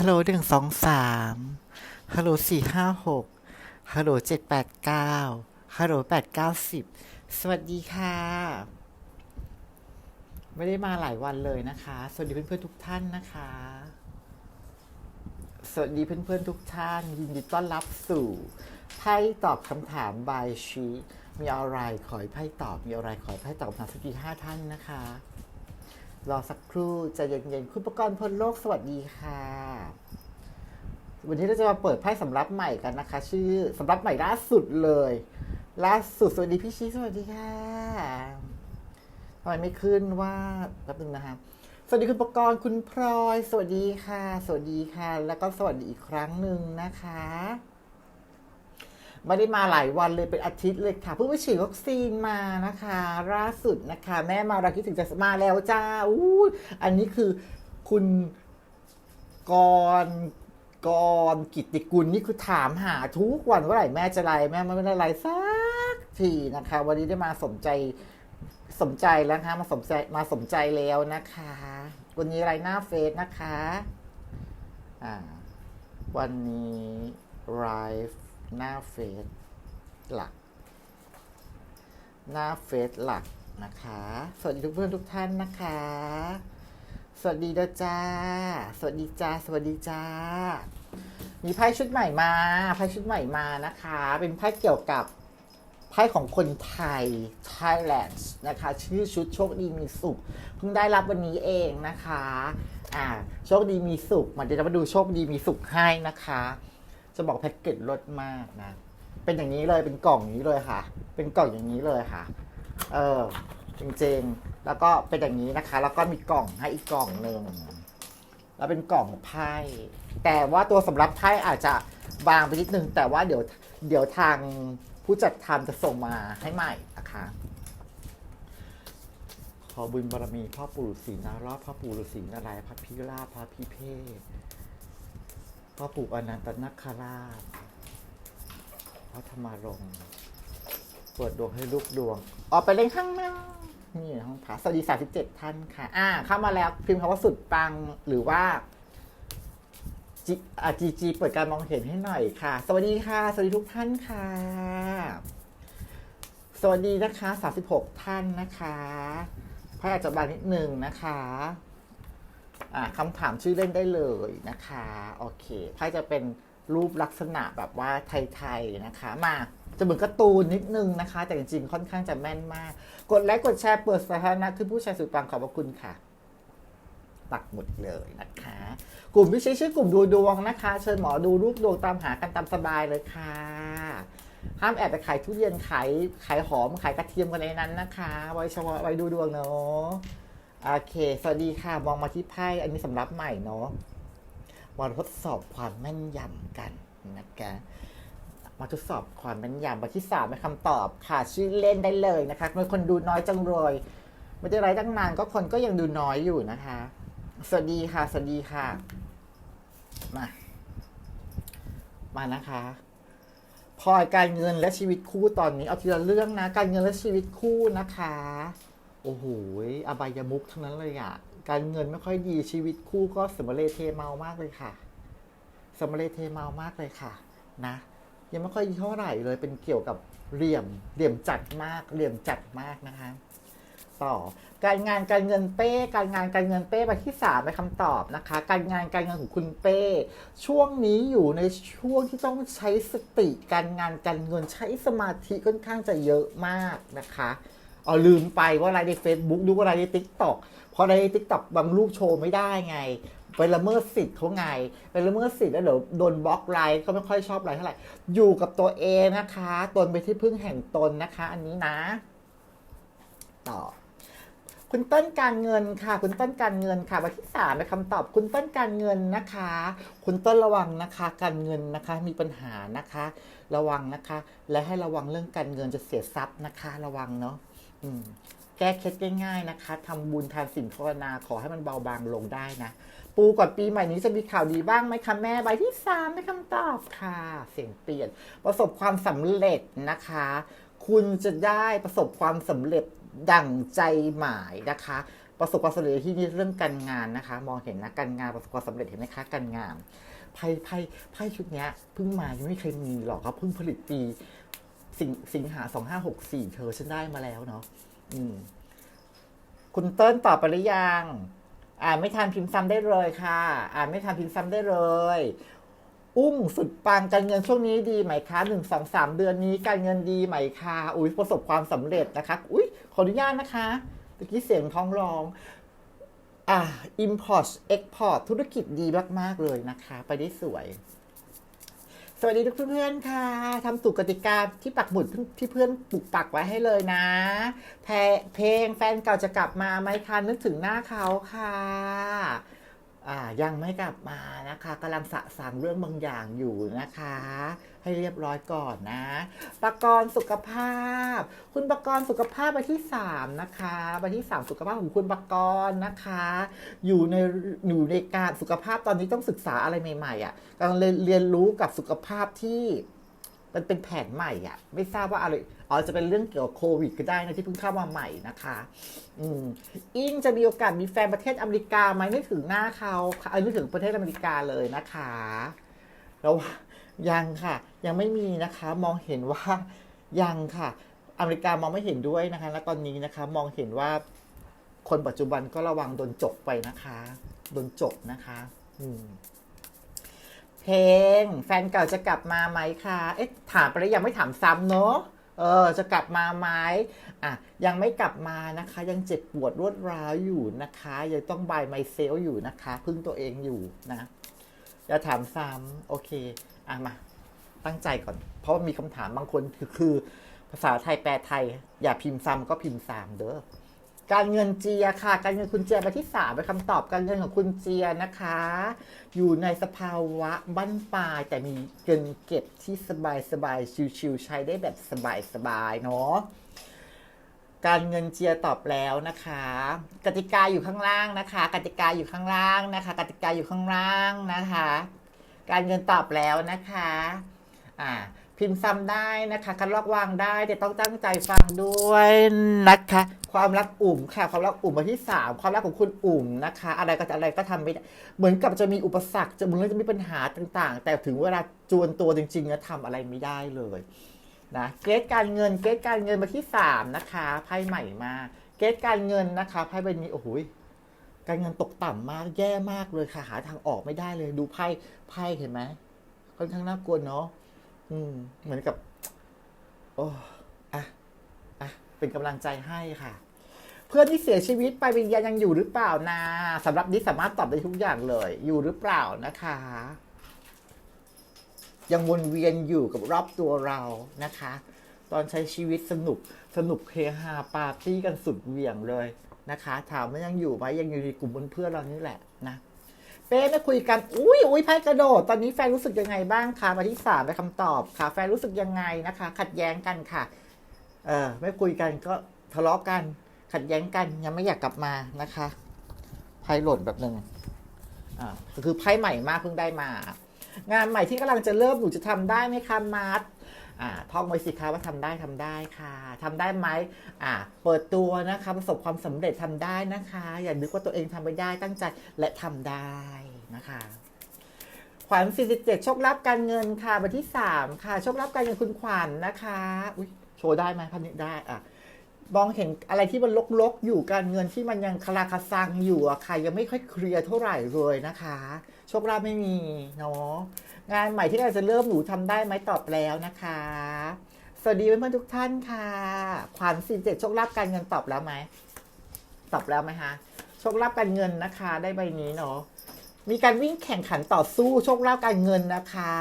ฮัลโหลหนึ่งสองสามฮัลโหลสี่ห้าหกฮัลโหลเจ็ดแปดเก้าฮัลโหลแปดเก้าสิบสวัสดีค่ะ ไม่ได้มาหลายวันเลยนะคะ สวัสดีเพื่อนๆทุกท่านนะคะ สวัสดีเพื่อนๆทุกท่าน ยินดีต้อนรับสู่ไพ่ตอบคำถามบายชีมีอะไรขอให้ไพ่ตอบมีอะไรขอให้ไพ่ตอบคำถามสักทีห้าท่านนะคะ รอสักครู่จะเย็นๆคุณประกรณ์พลโลกสวัสดีค่ะ วันนี้เราจะมาเปิดไพ่สำรับใหม่กันนะคะ ชื่อสำรับใหม่ล่าสุดเลย ล่าสุดสวัสดีพี่ชีสวัสดีค่ะทำไมไม่ขึ้นว่าแป๊บนึงนะคะสวัสดีคุณประกรณ์คุณพลอย สวัสดีค่ะ สวัสดีค่ะ แล้วก็สวัสดีอีกครั้งหนึ่งนะคะ ไม่ได้มาหลายวันเลยเป็นอาทิตย์เลยค่ะ เพิ่งไปฉีดวัคซีนมานะคะล่าสุดนะคะ แม่มาเราคิดถึงจะมาแล้วจ้าอู้อันนี้คือคุณกรกรกิติกุลนี่คือถามหาทุกวันว่าไหร่แม่จะไลฟ์แม่ไม่ได้ไลฟ์สักทีนะคะ วันนี้ได้มาสมใจสมใจแล้วนะคะมาสมใจมาสมใจแล้วนะคะ วันนี้ไลฟ์หน้าเฟซนะคะ อ่า วันนี้ไลฟ์ หน้าเฟซหลัก หน้าเฟซหลักนะคะ สวัสดีทุกเพื่อนทุกท่านนะคะ สวัสดีนะจ้า สวัสดีจ้า สวัสดีจ้า มีไพ่ชุดใหม่มา ไพ่ชุดใหม่มานะคะ เป็นไพ่เกี่ยวกับไพ่ของคนไทย Thailand นะคะ ชื่อชุดโชคดีมีสุข เพิ่งได้รับวันนี้เองนะคะ อ่า โชคดีมีสุขมาเดี๋ยวเรามาดูโชคดีมีสุขให้นะคะ จะบอกแพ็กเกจลดมากนะ เป็นอย่างนี้เลยเป็นกล่องนี้เลยค่ะ เป็นกล่องอย่างนี้เลยค่ะ เออจริงๆ แล้วก็เป็นอย่างนี้นะคะ แล้วก็มีกล่องให้อีกกล่องหนึ่งแล้วเป็นกล่องไพ่แต่ว่าตัวสำรับไพ่อาจจะบางไปนิดนึง แต่ว่าเดี๋ยวเดี๋ยวทางผู้จัดทำจะส่งมาให้ใหม่นะคะขอบุญบารมีพ่อปู่ฤาษีนารอดพ่อปู่ฤาษีนารายพระพิราพระพิเภก พ่อปู่อนันตนาคราชพระธรรมรงค์เปิดดวงให้ลูกดวง ออกไปเล่นข้างหน้านี่ห้องผาสวัสดี37ท่านค่ะ อ่า เข้ามาแล้วพิมพ์คำว่าสุดปังหรือว่าจีอ่าจีจีเปิดการมองเห็นให้หน่อยค่ะ สวัสดีค่ะ สวัสดีทุกท่านค่ะ สวัสดีนะคะ36ท่านนะคะพระอาจจะบานนิดหนึ่งนะคะ คำถามชื่อเล่นได้เลยนะคะ โอเคไพ่จะเป็นรูปลักษณะแบบว่าไทยๆนะคะ มาจะเหมือนการ์ตูนนิดนึงนะคะ แต่จริงๆ ค่อนข้างจะแม่นมาก กดไลค์กดแชร์เปิดสถานะคือผู้ชายสุดปังขอบพระคุณค่ะ ปักหมุดเลยนะคะ กลุ่มที่ใช้ชื่อกลุ่มดูดวงนะคะ เชิญหมอดูลูกดวงตามหากันตามสบายเลยค่ะห้ามแอบไปขายทุเรียนขายขายหอมขายกระเทียมกันในนั้นนะคะ ไว้เฉพาะไว้ดูดวงเนาะ โอเค สวัสดีค่ะ มองมาที่ไพ่ อันนี้สำรับใหม่เนาะมาทดสอบความแม่นยำกันนะคะมาทดสอบความแม่นยำวันที่สามเป็นคำตอบค่ะ ชื่อเล่นได้เลยนะคะเมื่อคนดูน้อยจังเลยไม่ได้ไรตั้งนานก็คนก็ยังดูน้อยอยู่นะคะ สวัสดีค่ะ สวัสดีค่ะ มา มานะคะพลอยการเงินและชีวิตคู่ตอนนี้เอาทีละเรื่องนะ การเงินและชีวิตคู่นะคะ โอ้โหอบายมุกทั้งนั้นเลยอะการเงินไม่ค่อยดีชีวิตคู่ก็สมเลเทเมามากเลยค่ะ สมเลเทเมามากเลยค่ะ นะ ยังไม่ค่อยเท่าไหร่เลยเป็นเกี่ยวกับเหลี่ยมเหลี่ยมจัดมากเหลี่ยมจัดมากนะคะต่อการงานการเงินเป้การงานการเงินเป้ใบที่สามเป็นคำตอบนะคะ การงานการเงินของคุณเป้ช่วงนี้อยู่ในช่วงที่ต้องใช้สติการงานการเงินใช้สมาธิค่อนข้างจะเยอะมากนะคะ เอาลืมไปว่าอะไรใน Facebook ดูว่าอะไรใน t ิ k t o k เพราะใน t ิ k t o k บางรูปโชว์ไม่ได้ไงไปละเมิดสิทธิ์เขาไงไปละเมิดสิทธิ์แล้วเดี๋ยวโดนบล็อกไลค์ก็ไม่ค่อยชอบไลค์เท่าไหร่อยู่กับตัวเองนะคะ ตนไปที่พึ่งแห่งตนนะคะ อันนี้นะ ต่อ คุณต้นการเงินค่ะ คุณต้นการเงินค่ะวันที่สามเป็นคำตอบ คุณต้นการเงินนะคะ คุณต้นระวังนะคะ การเงินนะคะ มีปัญหานะคะ ระวังนะคะ และให้ระวังเรื่องการเงินจะเสียทรัพย์นะคะ ระวังเนาะ แก้เคล็ดง่ายๆนะคะทำบุญทานสิ่งภาวนาขอให้มันเบาบางลงได้นะ ปูก่อนปีใหม่นี้จะมีข่าวดีบ้างไหมคะแม่ใบที่สามเป็นคำตอบค่ะ เสียงเปลี่ยน ประสบความสำเร็จนะคะ คุณจะได้ประสบความสำเร็จดั่งใจหมายนะคะ ประสบความสำเร็จที่นี่เรื่องการงานนะคะ มองเห็นนะการงานประสบความสำเร็จเห็นไหมคะการงานไพ่ไพ่ไพ่ชุดนี้เพิ่งมายังไม่เคยมีหรอกเขาเพิ่งผลิตปี สิงสิงหาสองห้าหกสี่เธอฉันได้มาแล้วเนาะอืม คุณเติ้ลตอบไปหรือยัง อ่านไม่ทันพิมพ์ซ้ำได้เลยค่ะ อ่านไม่ทันพิมพ์ซ้ำได้เลย อุ้มสุดปังการเงินช่วงนี้ดีไหมคะหนึ่งสองสามเดือนนี้การเงินดีไหมคะอุ้ยประสบความสำเร็จนะคะ อุ้ยขออนุญาตนะคะตะกี้เสียงท้องร้องอ่า import export ธุรกิจดีมาก ๆ เลยนะคะ ไปได้สวย สวัสดีทุกเพื่อนๆค่ะทำถูกกติกาที่ปักหมุดที่เพื่อนปลูกปักไว้ให้เลยนะ เพลงแฟนเก่าจะกลับมาไหมคะนึกถึงหน้าเขาค่ะ ยังไม่กลับมานะคะกำลังสะสางเรื่องบางอย่างอยู่นะคะ ให้เรียบร้อยก่อนนะประกรณ์สุขภาพ คุณประกรณ์สุขภาพใบที่สามนะคะใบที่สามสุขภาพของคุณประกรณ์นะคะ อยู่ในอยู่ในการสุขภาพตอนนี้ต้องศึกษาอะไรใหม่ๆอะกำลังเรียนรู้กับสุขภาพที่มันเป็นแผนใหม่อะ ไม่ทราบว่าอะไร อ๋อจะเป็นเรื่องเกี่ยวกับโควิดก็ได้นะที่เพิ่งเข้ามาใหม่นะคะ อืมอิงจะมีโอกาสมีแฟนประเทศอเมริกาไหมนึกถึงหน้าเขาค่ะเอ้ยนึกถึงประเทศอเมริกาเลยนะคะแล้วยังค่ะ ยังไม่มีนะคะ มองเห็นว่ายังค่ะ อเมริกามองไม่เห็นด้วยนะคะและตอนนี้นะคะ มองเห็นว่าคนปัจจุบันก็ระวังโดนจกไปนะคะโดนจกนะคะ อืมเพลงแฟนเก่าจะกลับมาไหมคะ เอ๊ะ ถามไปแล้วยังไม่ถามซ้ำเนอะ เออจะกลับมาไหมอะยังไม่กลับมานะคะ ยังเจ็บปวดรวดร้าวอยู่นะคะ ยังต้องบายไมเซลอยู่นะคะพึ่งตัวเองอยู่นะอย่าถามซ้ำโอเคอะมาตั้งใจก่อน เพราะมีคำถามบางคนคือคือ ภาษาไทยแปลไทย อย่าพิมพ์ซ้ำก็พิมพ์ซ้ำเด้อ การเงินเจียค่ะ การเงินคุณเจียไปที่สามเป็นคำตอบการเงินของคุณเจียนะคะ อยู่ในสภาวะบั้นปลาย แต่มีเงินเก็บที่สบายสบายๆชิวๆใช้ได้แบบสบายสบายๆเนาะการเงินเจียตอบแล้วนะคะ กติกาอยู่ข้างล่างนะคะ กติกาอยู่ข้างล่างนะคะ กติกาอยู่ข้างล่างนะคะ การเงินตอบแล้วนะคะอ่าพิมพ์ซ้ำได้นะคะคัดลอกวางได้แต่ต้องตั้งใจฟังด้วยนะคะ ความรักอุ่มค่ะ ความรักอุ่มมาที่สามความรักของคุณอุ่มนะคะ อะไรก็จะอะไรก็ทำไม่ได้เหมือนกับจะมีอุปสรรคจะเหมือนจะมีปัญหาต่าง ๆ แต่ถึงเวลาจวนตัวจริงๆนะทำอะไรไม่ได้เลยนะเกตการเงินเกตการเงินมาที่สามนะคะไพ่ใหม่มาเกตการเงินนะคะไพ่ใบนี้โอ้โหการเงินตกต่ำมากแย่มากเลยค่ะหาทางออกไม่ได้เลยดูไพ่ไพ่เห็นไหมค่อนข้างน่ากลัวเนาะอืมเหมือนกับ โอ้อ เป็นกำลังใจให้ค่ะ เพื่อนที่เสียชีวิตไปวิญญาณยังอยู่หรือเปล่านะสำหรับนี้สามารถตอบได้ทุกอย่างเลย อยู่หรือเปล่านะคะ ยังวนเวียนอยู่กับรอบตัวเรานะคะ ตอนใช้ชีวิตสนุกสนุกเฮฮาปาร์ตี้กันสุดเหวี่ยงเลยนะคะ ถามว่ายังอยู่ไหมยังอยู่ในกลุ่มเพื่อนเรานี่แหละนะเป้ไม่คุยกัน อุ้ยอุ้ยไพ่กระโดด ตอนนี้แฟนรู้สึกยังไงบ้างคะ มาที่สามไปคำตอบค่ะ แฟนรู้สึกยังไงนะคะ ขัดแย้งกันค่ะ เออไม่คุยกันก็ทะเลาะกันขัดแย้งกันยังไม่อยากกลับมานะคะไพ่หล่นแบบหนึ่งอ่าคือไพ่ใหม่มากเพิ่งได้มา งานใหม่ที่กำลังจะเริ่มหนูจะทำได้ไหมคะมาร์ทอ่าท่องไว้สิคะว่าทำได้ทำได้ค่ะทำได้ไหมอ่าเปิดตัวนะคะประสบความสำเร็จทำได้นะคะ อย่านึกว่าตัวเองทำไม่ได้ตั้งใจและทำได้นะคะขวัญ47โชคลาภการเงินค่ะวันที่ 3 ค่ะโชคลาภการเงินคุณขวัญนะคะ อุ้ย โชว์ได้ไหมพันนี้ได้อะมองเห็นอะไรที่มันลกๆ อยู่การเงินที่มันยังคลาคาซังอยู่อะค่ะยังไม่ค่อยเคลียร์เท่าไหร่เลยนะคะ โชคลาภไม่มีเนาะงานใหม่ที่เราจะเริ่มหนูทำได้ไหมตอบแล้วนะคะ สวัสดีเพื่อนๆทุกท่านค่ะขวัญ47โชคลาภการเงินตอบแล้วไหมตอบแล้วไหมคะโชคลาภการเงินนะคะ ได้ใบนี้เนาะมีการวิ่งแข่งขันต่อสู้โชคลาภการเงินนะคะ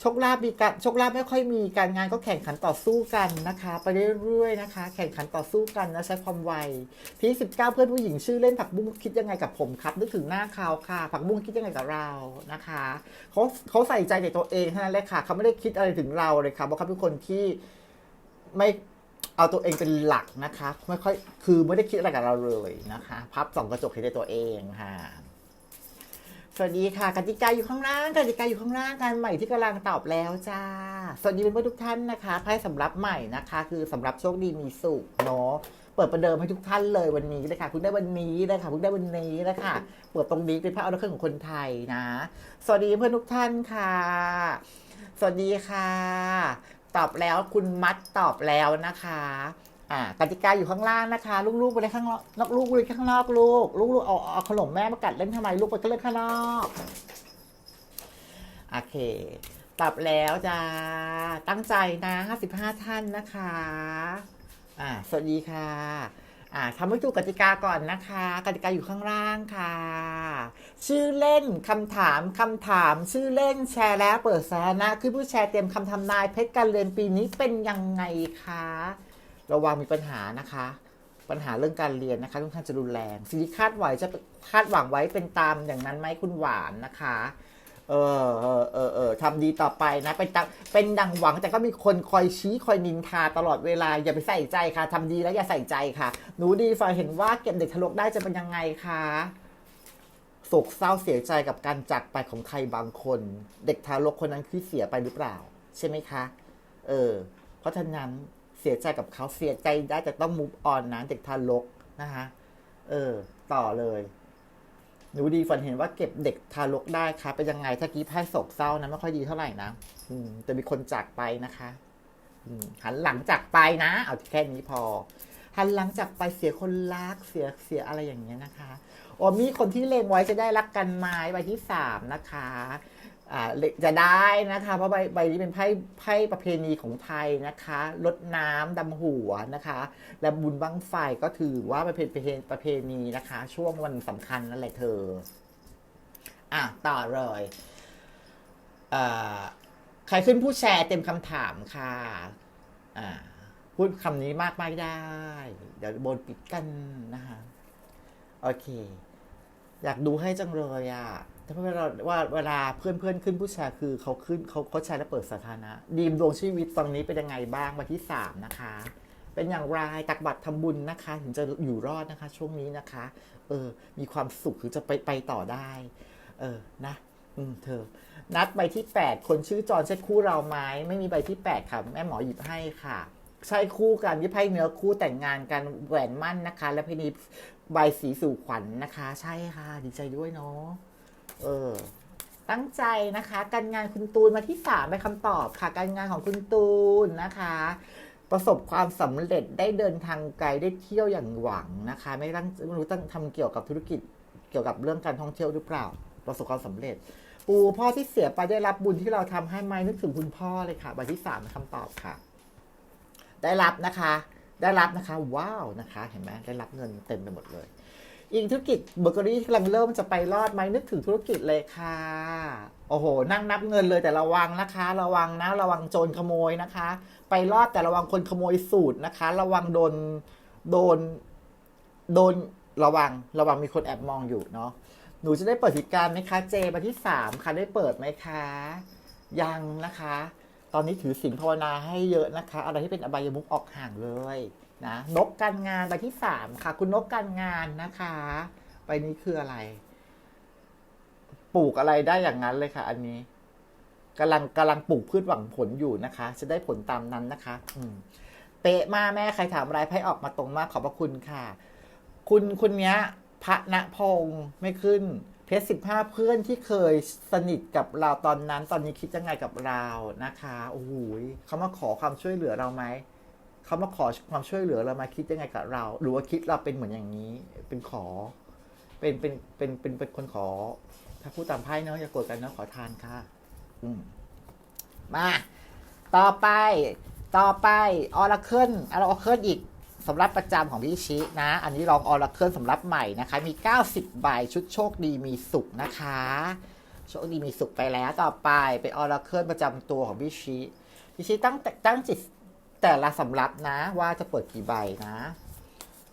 โชคลาภมีการโชคลาภไม่ค่อยมีการงานก็แข่งขันต่อสู้กันนะคะ ไปเรื่อยๆนะคะ แข่งขันต่อสู้กันนะใช้ความไวพี่สิบเก้าเพื่อนผู้หญิงชื่อเล่นผักบุ้งคิดยังไงกับผมครับนึกถึงหน้าเขาค่ะ ผักบุ้งคิดยังไงกับเรานะคะเขาเขาใส่ใจในตัวเองเท่านั้นเลยค่ะเขาไม่ได้คิดอะไรถึงเราเลยค่ะเพราะเขาเป็นคนที่ไม่เอาตัวเองเป็นหลักนะคะ ไม่ค่อยคือไม่ได้คิดอะไรกับเราเลยนะคะ พับสองกระจกเห็นแต่ตัวเองค่ะ สวัสดีค่ะกติกาอยู่ข้างล่างกติกาอยู่ข้างล่างการใหม่ที่กำลังตอบแล้วจ้า สวัสดีเพื่อนๆทุกท่านนะคะไพ่สำรับใหม่นะคะ คือสำหรับโชคดีมีสุขเนาะเปิดประเดิมให้ทุกท่านเลยวันนี้เลยค่ะพิ่งได้วันนี้เลยค่ะพิ่งได้วันนี้เลยค่ะเปิดตรงนี้เป็นพระอรหันต์ของคนไทยนะ สวัสดีเพื่อนทุกท่านค่ะ สวัสดีค่ะ ตอบแล้วคุณมัดตอบแล้วนะคะ อ่ากติกาอยู่ข้างล่างนะคะ ลูกๆไปเลยข้างนอกลูกไปเลยข้างนอกลูกลูกๆเอาเอาขนมแม่มากัดเล่นทำไมลูกไปก็เล่นข้างนอกโอเคตอบแล้วจ้าตั้งใจนะ 55 ท่านนะคะอ่าสวัสดีค่ะอ่าทำให้ถูกกติกาก่อนนะคะ กติกาอยู่ข้างล่างค่ะ ชื่อเล่นคำถามคำถาม ชื่อเล่นแชร์แล้วเปิดสาธารณะคือผู้แชร์เตรียมคำทำนายเพชรการเรียนปีนี้เป็นยังไงคะ ระวังมีปัญหานะคะ ปัญหาเรื่องการเรียนนะคะค่อนข้างจะรุนแรงสิ่งที่คาดหวังจะคาดหวังไว้เป็นตามอย่างนั้นไหมคุณหวานนะคะเออเออเออเออทำดีต่อไปนะ เป็นตามเป็นดังหวังแต่ก็มีคนคอยชี้คอยนินทาตลอดเวลา อย่าไปใส่ใจค่ะทำดีแล้วอย่าใส่ใจค่ะ หนูดีฝ่ายเห็นว่าเก็บเด็กทะลกได้จะเป็นยังไงคะโศกเศร้าเสียใจกับการจากไปของใครบางคน เด็กทารกคนนั้นคือเสียไปหรือเปล่า ใช่ไหมคะ เออ เพราะฉะนั้น เสียใจกับเขาเสียใจได้แต่ต้อง move on นะเด็กทารกนะคะเออ ต่อเลยหนูดีฝันเห็นว่าเก็บเด็กทารกได้ค่ะเป็นยังไงถ้ากี้ไพ่โศกเศร้านะไม่ค่อยดีเท่าไหร่นะอืมแต่มีคนจากไปนะคะหันหลังจากไปนะ เอาแค่นี้พอหันหลังจากไปเสียคนรักเสียเสียอะไรอย่างเงี้ยนะคะ โอมีคนที่เลงไว้จะได้รักกันไม้ใบที่สามนะคะอ่าเลจะได้นะคะ เพราะใบใบนี้เป็นไพ่ไพ่ประเพณีของไทยนะคะลดน้ำดำหัวนะคะ และบุญบังไฟก็ถือว่าเป็นประเพณีประเพณีนะคะ ช่วงวันสำคัญนั่นแหละเธอ อะต่อเลยเอ่อใครขึ้นผู้แชร์เต็มคำถามค่ะ อ่า พูดคำนี้มากไม่ได้ เดี๋ยวโบนปิดกันนะคะ โอเค อยากดูให้จังเลยอะแต่เวลาว่าเวลาเพื่อนเพื่อนๆขึ้นผู้แชร์คือเขาขึ้นเขาเขาแชร์แล้วเปิดสาธารณะดีมดวงชีวิตตอนนี้เป็นยังไงบ้างวันที่สามนะคะ เป็นอย่างไรตักบัตรทำบุญนะคะ ถึงจะอยู่รอดนะคะ ช่วงนี้นะคะ เออ มีความสุขถึงจะไปไปต่อได้ เออนะอืมเธอ นัดใบที่ 8 คนชื่อจอนใช่คู่เราไหมไม่มีใบที่ 8 ค่ะ แม่หมอหยิบให้ค่ะ ใช่คู่กันยี่ไพ่เนื้อคู่แต่งงานกันแหวนมั่นนะคะ และเพนี ใบสีสู่ขวัญนะคะ ใช่ค่ะ ดีใจด้วยเนาะเออ ตั้งใจนะคะ การงานคุณตูนมาที่สามเป็นคำตอบค่ะ การงานของคุณตูนนะคะ ประสบความสำเร็จได้เดินทางไกลได้เที่ยวอย่างหวังนะคะ ไม่ตั้งไม่รู้ตั้งทำเกี่ยวกับธุรกิจเกี่ยวกับเรื่องการท่องเที่ยวหรือเปล่า ประสบความสำเร็จ ปู่พ่อที่เสียไปได้รับบุญที่เราทำให้ไหมนึกถึงคุณพ่อเลยค่ะใบที่สามเป็นคำตอบค่ะ ได้รับนะคะ ได้รับนะคะ ว้าวนะคะ เห็นไหมได้รับเงินเต็มไปหมดเลย อีกธุรกิจเบเกอรี่กำลังเริ่มจะไปรอดไหมนึกถึงธุรกิจเลยค่ะ โอ้โห นั่งนับเงินเลยแต่ระวังนะคะ ระวังนะระวังโจรขโมยนะคะ ไปรอดแต่ระวังคนขโมยสูตรนะคะ ระวังโดนโดนโดนระวังระวังมีคนแอบมองอยู่เนาะหนูจะได้เปิดกิจการไหมคะเจมาที่สามค่ะได้เปิดไหมคะ ยังนะคะ ตอนนี้ถือศีลภาวนาให้เยอะนะคะ อะไรที่เป็นอบายมุขออกห่างเลยนะนกการงานใบที่สามค่ะ คุณนกการงานนะคะใบนี้คืออะไร ปลูกอะไรได้อย่างนั้นเลยค่ะ อันนี้กำลังกำลังปลูกพืชหวังผลอยู่นะคะ จะได้ผลตามนั้นนะคะ อืมเป๊ะมากแม่ใครถามอะไรไพ่ออกมาตรงมากขอบพระคุณค่ะ คุณคุณเนี้ยพระณพงศ์ไม่ขึ้น เพชรสิบห้าเพื่อนที่เคยสนิทกับเราตอนนั้น ตอนนี้คิดยังไงกับเรานะคะโอ้โหเขามาขอความช่วยเหลือเราไหมเขามาขอความช่วยเหลือเรามาคิดยังไงกับเรา หรือว่าคิดเราเป็นเหมือนอย่างนี้ เป็นขอ เป็นเป็นเป็นเป็นเป็นคนขอ ถ้าพูดตามไพ่เนาะอย่าโกรธกันเนาะขอทานค่ะอืมมา ต่อไป ต่อไปออร์เคิลออร์เคิลอีก สำรับประจำของพี่ชินะ อันนี้ลองออร์เคิลสำรับใหม่นะคะ มี 90 ใบชุดโชคดีมีสุขนะคะ โชคดีมีสุขไปแล้วต่อไปเป็นออร์เคิลประจำตัวของพี่ชิพี่ชิตั้งตั้งจิตแต่ละสำรับนะว่าจะเปิดกี่ใบนะ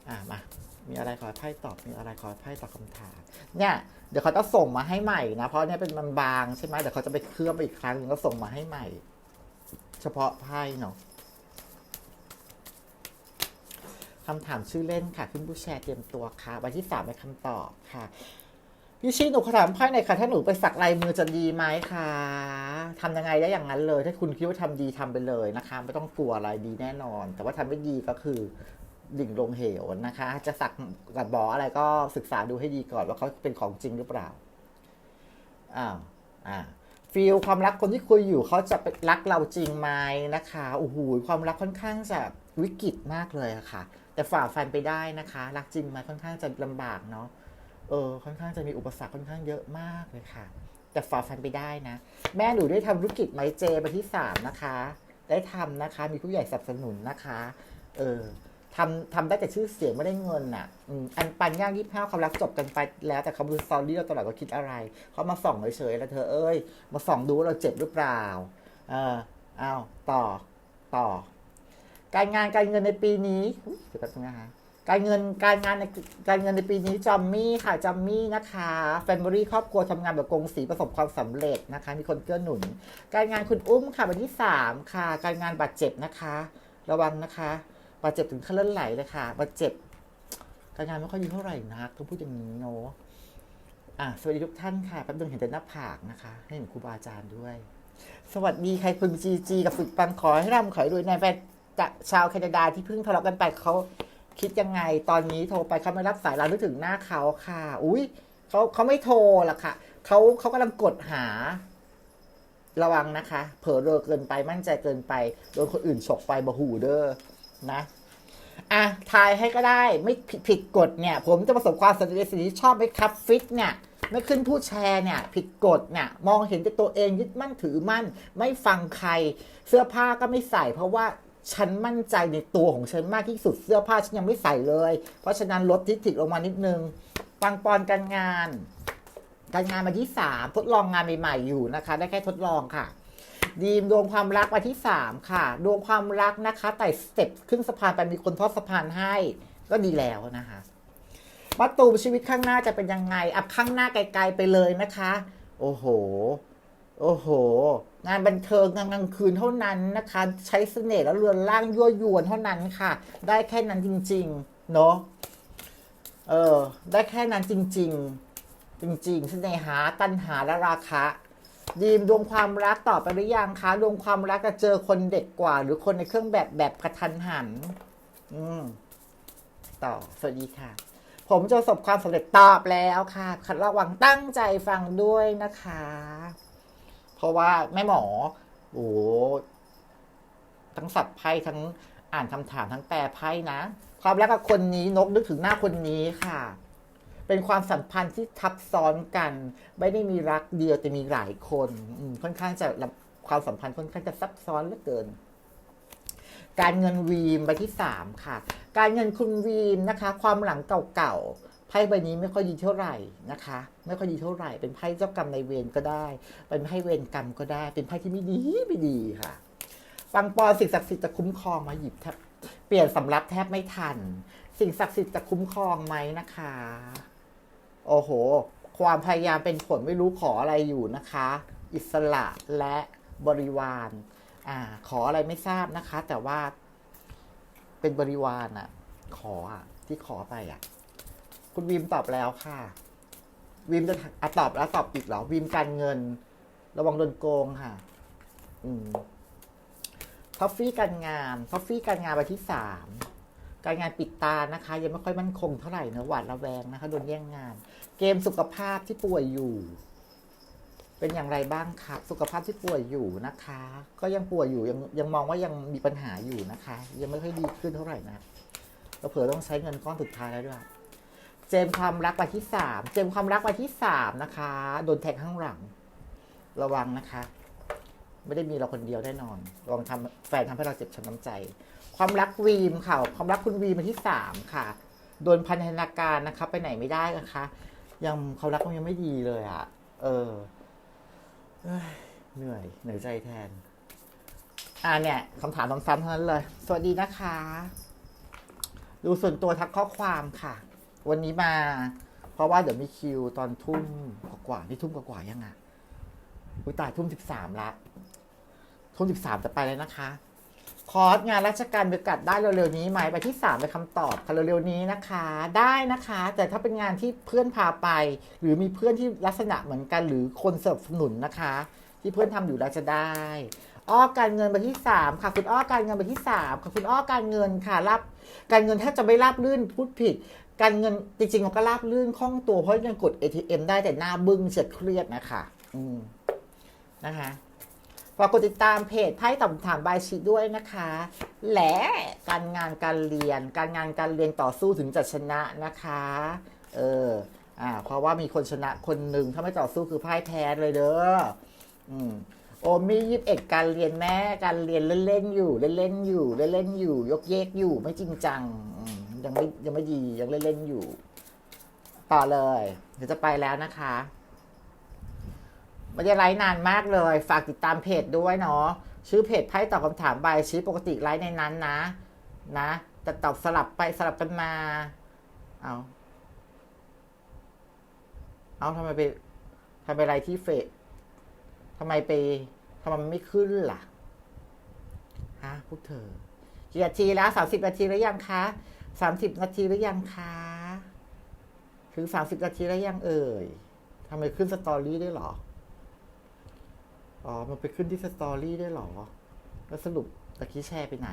อ่ามา มีอะไรขอไพ่ตอบ มีอะไรขอไพ่ตอบคำถาม เนี่ย เดี๋ยวเขาจะส่งมาให้ใหม่นะ เพราะเนี่ยเป็นมันบางใช่ไหมเดี๋ยวเขาจะไปเคลือบอีกครั้งหนึงก็ส่งมาให้ใหม่ เฉพาะไพ่เนาะ คำถามชื่อเล่นค่ะขึ้นผู้แชร์เตรียมตัวค่ะวันที่สามเป็นคำตอบค่ะพี่ชีหนูขอถามไพ่หน่อยค่ะ ถ้าหนูไปสักลายมือจะดีไหมคะทำยังไงได้อย่างนั้นเลย ถ้าคุณคิดว่าทำดีทำไปเลยนะคะ ไม่ต้องกลัวอะไรดีแน่นอน แต่ว่าทำไม่ดีก็คือดิ่งลงเหวนะคะ จะสักกับบออะไรก็ศึกษาดูให้ดีก่อนว่าเขาเป็นของจริงหรือเปล่าอ้าวอ่าฟีลความรักคนที่คุยอยู่เขาจะเป็นรักเราจริงไหมนะคะโอ้โหความรักค่อนข้างจะวิกฤตมากเลยะค่ะ แต่ฝ่าฟันไปได้นะคะ รักจริงไหมค่อนข้างจะลำบากเนาะเออค่อนข้างจะมีอุปสรรคค่อนข้างเยอะมากเลยค่ะ แต่ฝ่าฟันไปได้นะ แม่หนูได้ทำธุรกิจไมเจไปที่สามนะคะ ได้ทำนะคะ มีผู้ใหญ่สนับสนุนนะคะเออทำทำได้แต่ชื่อเสียงไม่ได้เงินอะอันปันย่างยี่ห้าความรักจบกันไปแล้วแต่เขาดูสตอรี่เราตลอดว่าคิดอะไรเขามาส่องเฉยๆแล้วเธอเอ้ย มาส่องดูว่าเราเจ็บหรือเปล่า เออเอาต่อต่อ การงานการเงินในปีนี้อุ๊ยเดี๋ยวแป๊บนึงนะคะการเงินการงานในการเงินในปีนี้จอมมี่ค่ะจอมมี่นะคะแฟมิลี่ครอบครัวทำงานแบบกงสีประสบความสำเร็จนะคะ มีคนเกื้อหนุน การงานคุณอุ้มค่ะวันที่สามค่ะ การงานบาดเจ็บนะคะ ระวังนะคะบาดเจ็บถึงขั้นเลือดไหลเลยค่ะบาดเจ็บ การงานไม่ค่อยดีเท่าไหร่นักต้องพูดอย่างนี้เนาะอะสวัสดีทุกท่านค่ะแป๊บนึงเห็นแต่หน้าผากนะคะ ให้เห็นครูบาอาจารย์ด้วย สวัสดีใครคุณจีจีกับฝึกปังขอให้ร่ำขอให้รวยในแฟน จะชาวแคนาดาที่เพิ่งทะเลาะกันไปเขาคิดยังไงตอนนี้โทรไปเขาไม่รับสายเรานึกถึงหน้าเขาค่ะ อุ้ยเขาเขาไม่โทรหรอกค่ะเขาเขากำลังกดหา ระวังนะคะ เผลอเรอเกินไปมั่นใจเกินไปโดนคนอื่นฉกไปบะหูเด้อนะอะทายให้ก็ได้ไม่ผิดผิดกฎเนี่ย ผมจะประสบความสำเร็จในสิ่งที่ชอบไหมครับฟิตเนี่ยไม่ขึ้นผู้แชร์เนี่ย ผิดกฎเนี่ย มองเห็นแต่ตัวเองยึดมั่นถือมั่น ไม่ฟังใคร เสื้อผ้าก็ไม่ใส่เพราะว่า ฉันมั่นใจในตัวของฉันมากที่สุดเสื้อผ้าฉันยังไม่ใส่เลย เพราะฉะนั้นลดทิฐิลงมานิดนึงปังปอนการงาน การงานมาที่สามทดลองงานใหม่ๆอยู่นะคะ ได้แค่ทดลองค่ะ ดีมดวงความรักมาที่สามค่ะดวงความรักนะคะไต่สเต็ปขึ้นสะพานไปมีคนทอดสะพานให้ ก็ดีแล้วนะคะมาตูชีวิตข้างหน้าจะเป็นยังไงอับข้างหน้าไกลๆไปเลยนะคะ โอ้โห โอ้โห งานบันเทิงงานกลางคืนเท่านั้นนะคะ ใช้เสน่ห์และเรือนร่างยั่วยวนเท่านั้นค่ะ ได้แค่นั้นจริง ๆ เนาะเออ ได้แค่นั้นจริง ๆ จริงๆเสน่หาตัณหาและราคะดีมดวงความรักต่อไปหรือยังคะดวงความรักจะเจอคนเด็กกว่า หรือคนในเครื่องแบบแบบกระทันหัน อืม ต่อสวัสดีค่ะ ผมจะประสบความสำเร็จตอบแล้วค่ะขัดระวังตั้งใจฟังด้วยนะคะ ราะว่าแม่หมอโอ้โหทั้งสับไพ่ทั้งอ่านคำถามทั้งแปลไพ่นะ ความรักกับคนนี้นกนึกถึงหน้าคนนี้ค่ะ เป็นความสัมพันธ์ที่ทับซ้อนกัน ไม่ได้มีรักเดียวแต่มีหลายคนค่อนข้างจะความสัมพันธ์ค่อนข้างจะซับซ้อนเหลือเกิน การเงินวีมใบที่สามค่ะ การเงินคุณวีมนะคะ ความหลังเก่าๆ ไพ่ใบนี้ไม่ค่อยดีเท่าไหร่นะคะ ไม่ค่อยดีเท่าไหร่ เป็นไพ่เจ้ากรรมในเวรก็ได้ เป็นไพ่เวรกรรมก็ได้ เป็นไพ่ที่ไม่ดีไม่ดีค่ะปังปอสิ่งศักดิ์สิทธิ์จะคุ้มครองมาหยิบแทบเปลี่ยนสำรับแทบไม่ทัน สิ่งศักดิ์สิทธิ์จะคุ้มครองไหมนะคะ โอ้โห ความพยายามเป็นผลไม่รู้ขออะไรอยู่นะคะ อิสระและบริวารอ่าขออะไรไม่ทราบนะคะ แต่ว่าเป็นบริวารอะขออะที่ขอไปอะ คุณวิมตอบแล้วค่ะ วิมจะอะตอบแล้วตอบอีกเหรอ วิมการเงิน ระวังโดนโกงค่ะ อืมท็อฟฟี่การงานท็อฟฟี่การงานไปที่สามการงานปิดตานะคะ ยังไม่ค่อยมั่นคงเท่าไหร่เนะหวาดระแวงนะคะโดนแย่งงาน เกมสุขภาพที่ป่วยอยู่ เป็นอย่างไรบ้างครับสุขภาพที่ป่วยอยู่นะคะ ก็ยังป่วยอยู่ยังยังมองว่ายังมีปัญหาอยู่นะคะ ยังไม่ค่อยดีขึ้นเท่าไหร่นะเราเผื่อต้องใช้เงินก้อนสุดท้ายแล้วด้วย จมความรักวันที่สามเจมความรักวันที่สามนะคะ โดนแทงข้างหลัง ระวังนะคะ ไม่ได้มีเราคนเดียวแน่นอนระวังทำแฟนทำให้เราเจ็บช้ำน้ำใจ ความรักวีมค่ะ ความรักคุณวีมวันที่สามค่ะ โดนพันธนาการนะคะ ไปไหนไม่ได้นะคะ ยังเขามรักมันยังไม่ดีเลยอะ่ะ เออเอ้ยเหนื่อยเหนื่อยใจแทน อ่าเนี่ยคำถามซ้ำๆเท่านั้นเลย สวัสดีนะคะ ดูส่วนตัวทักข้อความค่ะ วันนี้มา เพราะว่าเดี๋ยวมีคิวตอนทุ่มกว่าๆนี่ทุ่มกว่าๆยังไงอุ้ยตายทุ่มสิบสามละ ทุ่มสิบสามจะไปแล้วนะคะ คอร์สงานราชการมีโอกาสได้เร็วๆนี้ไหมไปที่สามเป็นคำตอบค่ะเร็วๆนี้นะคะ ได้นะคะ แต่ถ้าเป็นงานที่เพื่อนพาไป หรือมีเพื่อนที่ลักษณะเหมือนกัน หรือคนสนับสนุนนะคะ ที่เพื่อนทำอยู่แล้วจะได้อ้อการเงินใบที่สามค่ะ คุณอ้อการเงินใบที่สามค่ะคุณอ้อการเงินค่ะรับ การเงินแทบจะไม่ราบลื่นพูดผิด การเงินจริงๆมันก็ราบลื่นคล่องตัวเพราะยังกด ATM ได้แต่หน้าบึ้งเฉียเครียดนะคะ อืมนะคะฝากกดติดตามเพจไพ่ตอบคำถามบายชีด้วยนะคะ และการงานการเรียน การงานการเรียนต่อสู้ถึงจะชนะนะคะ เอออ่าเพราะว่ามีคนชนะคนหนึ่งถ้าไม่ต่อสู้คือพ่ายแพ้เลยเด้ออืมโอมียี่สิบเอ็ดการเรียนแม่การเรียนเล่นๆอยู่ เล่นๆอยู่เล่นๆอยู่ ยกเยกอยู่ไม่จริงจังอืม ยังไม่ยังไม่ดียังเล่นๆอยู่ ต่อเลย เดี๋ยวจะไปแล้วนะคะไม่ได้ไลฟ์นานมากเลย ฝากติดตามเพจด้วยเนาะชื่อเพจไพ่ตอบคำถามใบชีปกติไลฟ์ในนั้นนะ นะแต่ตอบสลับไปสลับกันมา เอาเอาทำไมไปทำไปไรที่เฟซทำไมไปทำไมมันไม่ขึ้นล่ะฮะพวกเธอกี่นาทีแล้วสามสิบนาทีแล้วยังคะ สามสิบนาทีแล้วยังคะ ถึงสามสิบนาทีแล้วยังเอ่ยทำไมขึ้นสตอรี่ได้หรอ อ๋อ มันไปขึ้นที่สตอรี่ได้หรอ แล้วสรุปตะกี้แชร์ไปไหน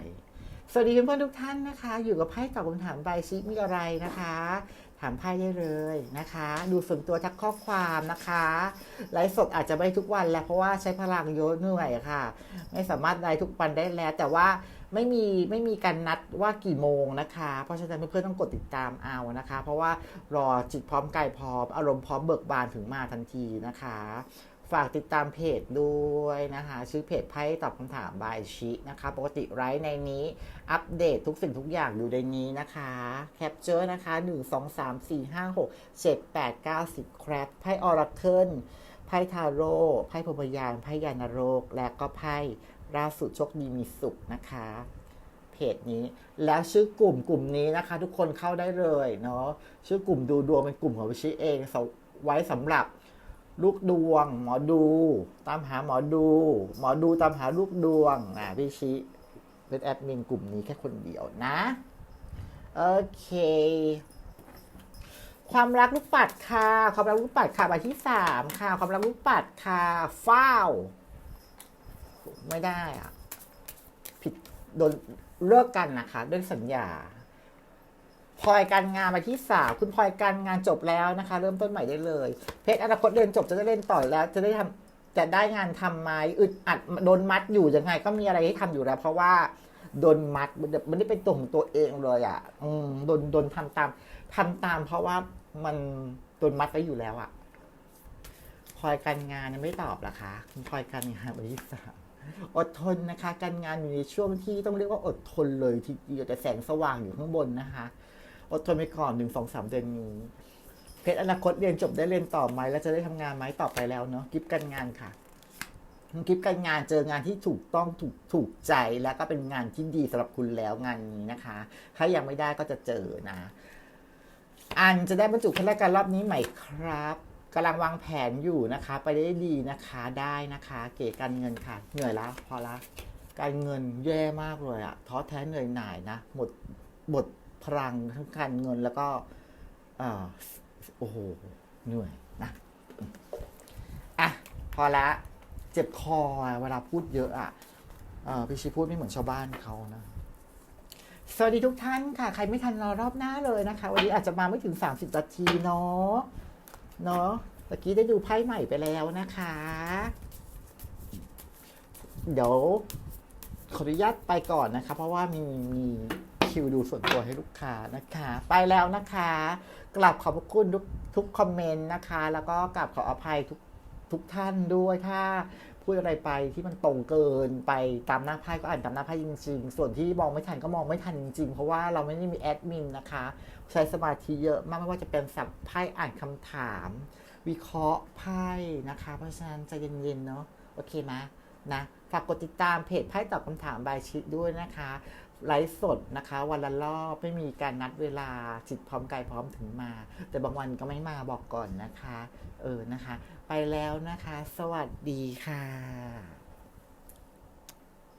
สวัสดีเพื่อนๆทุกท่านนะคะ อยู่กับไพ่ตอบคำถามใบชิมีอะไรนะคะ ถามไพ่ได้เลยนะคะ ดูส่วนตัวทักข้อความนะคะ ไลฟ์สดอาจจะไม่ทุกวันแล้วเพราะว่าใช้พลังเยอะเหนื่อยค่ะ ไม่สามารถไลฟ์ทุกวันได้แล้ว แต่ว่า ไม่มีไม่มีการนัดว่ากี่โมงนะคะ เพราะฉะนั้นเพื่อนๆต้องกดติดตามเอานะคะ เพราะว่ารอจิตพร้อมกายพร้อม อารมณ์พร้อมเบิกบานถึงมาทันทีนะคะ ฝากติดตามเพจด้วยนะคะ ชื่อเพจไพ่ตอบคำถามบายชินะคะ ปกติไลฟ์ในนี้ อัปเดตทุกสิ่งทุกอย่างอยู่ในนี้นะคะ แคปเจอร์นะคะ 1 2 3 4 5 6 7 8 9 10ครับไพ่ออราเคิลไพ่ทาโร่ไพ่พมยานไพ่ยานโรกและก็ไพ่ ราสุโชคดีมีสุขนะคะ เพจนี้ แล้วชื่อกลุ่มกลุ่มนี้นะคะ ทุกคนเข้าได้เลยเนาะชื่อกลุ่มดูดวงเป็นกลุ่มของวิชิเองไว้สำหรับลูกดวง หมอดู ตามหาหมอดู หมอดูตามหาลูกดวงอ่าพี่ชิเป็นแอดมินกลุ่มนี้แค่คนเดียวนะโอเค ความรักลูกปัดค่ะ ความรักลูกปัดค่ะใบที่สามค่ะ ความรักลูกปัดค่ะฟ้าว ไม่ได้อะผิดโดนเลิกกันนะคะด้วยสัญญาพลอยการงานมาที่สามคุณพลอยการงานจบแล้วนะคะ เริ่มต้นใหม่ได้เลย เพชรอนาคตเรียนจบจะได้เล่นต่อแล้ว จะได้ทำจะได้งานทำไหมอึดอัดโดนมัดอยู่ยังไง ก็มีอะไรให้ทำอยู่แล้ว เพราะว่าโดนมัดมันมันไม่เป็นตัวของตัวเองเลยอะ อืมโดนโดนทำตามทำตาม เพราะว่ามันโดนมัดไว้อยู่แล้วอะพลอยการงานยังไม่ตอบหรอคะคุณพลอยการงานวันที่สาม อดทนนะคะ การงานอยู่ในช่วงที่ต้องเรียกว่าอดทนเลยทีเดียวแต่แสงสว่างอยู่ข้างบนนะคะ อดทนไปก่อนหนึ่งสองสามเดือนนี้เพชรอนาคตเรียนจบได้เรียนต่อไหมแล้วจะได้ทำงานไหมต่อไปแล้วเนาะกิฟการงานค่ะกิฟการงานเจองานที่ถูกต้องถูกถูกใจแล้วก็เป็นงานที่ดีสำหรับคุณแล้วงานนี้นะคะ ถ้ายังไม่ได้ก็จะเจอนะ อันจะได้บรรจุข้าราชการรอบนี้ไหมครับ กำลังวางแผนอยู่นะคะ ไปได้ดีนะคะได้นะคะ เก๋การเงินค่ะ เหนื่อยแล้วพอละการเงินแย่มากเลยอะท้อแท้เหนื่อยหน่ายนะหมดหมดพลังทั้งการเงินแล้วก็เอ่อโอ้โหเหนื่อยนะอะพอละเจ็บคอเวลาพูดเยอะอะเออพี่ชีพูดไม่เหมือนชาวบ้านเขานะสวัสดีทุกท่านค่ะ ใครไม่ทันรอรอบหน้าเลยนะคะ วันนี้อาจจะมาไม่ถึง 30นาทีเนาะ เนาะตะกี้ได้ดูไพ่ใหม่ไปแล้วนะคะ เดี๋ยวขออนุญาตไปก่อนนะคะ เพราะว่ามีมีคิวดูส่วนตัวให้ลูกค้านะคะ ไปแล้วนะคะ กลับขอบพระคุณทุกทุกคอมเมนต์นะคะ แล้วก็กลับขออภัยทุกทุกท่านด้วยถ้า พูดอะไรไปที่มันตรงเกินไปตามหน้าไพ่ก็อ่านตามหน้าไพ่จริง ๆ ส่วนที่มองไม่ทันก็มองไม่ทันจริง ๆ เพราะว่าเราไม่ได้มีแอดมินนะคะ ใช้สมาธิเยอะมากไม่ว่าจะเป็นสับไพ่อ่านคำถาม วิเคราะห์ไพ่นะคะ เพราะฉะนั้นใจเย็นๆเนาะโอเคไหมนะฝากกดติดตามเพจไพ่ตอบคำถามบายชิด้วยนะคะไลฟ์สดนะคะ วันละรอบไม่มีการนัดเวลาจิตพร้อมกายพร้อมถึงมา แต่บางวันก็ไม่มาบอกก่อนนะคะ เออนะคะ ไปแล้วนะคะ สวัสดีค่ะ